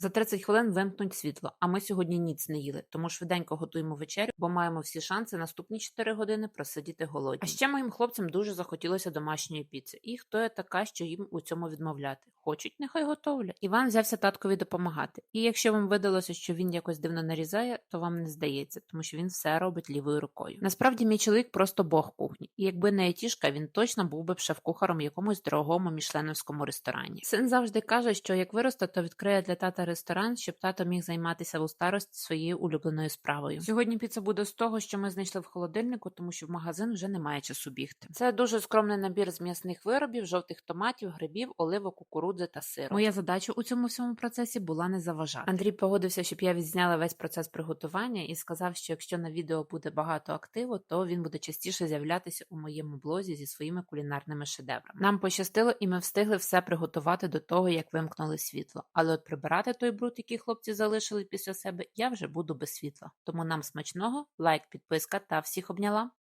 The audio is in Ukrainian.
За 30 хвилин вимкнуть світло, а ми сьогодні ніц не їли, тому швиденько готуємо вечерю, бо маємо всі шанси наступні 4 години просидіти голодні. А ще моїм хлопцям дуже захотілося домашньої піци. І хто я така, що їм у цьому відмовляти? Хочуть, нехай готовлять. Іван взявся таткові допомагати. І якщо вам видалося, що він якось дивно нарізає, то вам не здається, тому що він все робить лівою рукою. Насправді, мій чоловік просто бог кухні, і якби не айтішка, він точно був би шеф-кухаром якомусь дорогому мішленовському ресторані. Син завжди каже, що як виросте, то відкриє для тата ресторан, щоб тато міг займатися у старості своєю улюбленою справою. Сьогодні піца буде з того, що ми знайшли в холодильнику, тому що в магазин вже немає часу бігти. Це дуже скромний набір з м'ясних виробів, жовтих томатів, грибів, оливок, кукурудзи та сиру. Моя задача у цьому всьому процесі була не заважати. Андрій погодився, щоб я відзняла весь процес приготування і сказав, що якщо на відео буде багато активу, то він буде частіше з'являтися у моєму блозі зі своїми кулінарними шедеврами. Нам пощастило, і ми встигли все приготувати до того, як вимкнули світло. Але от прибирати той бруд, який хлопці залишили після себе, я вже буду без світла. Тому нам смачного, лайк, підписка та всіх обняла.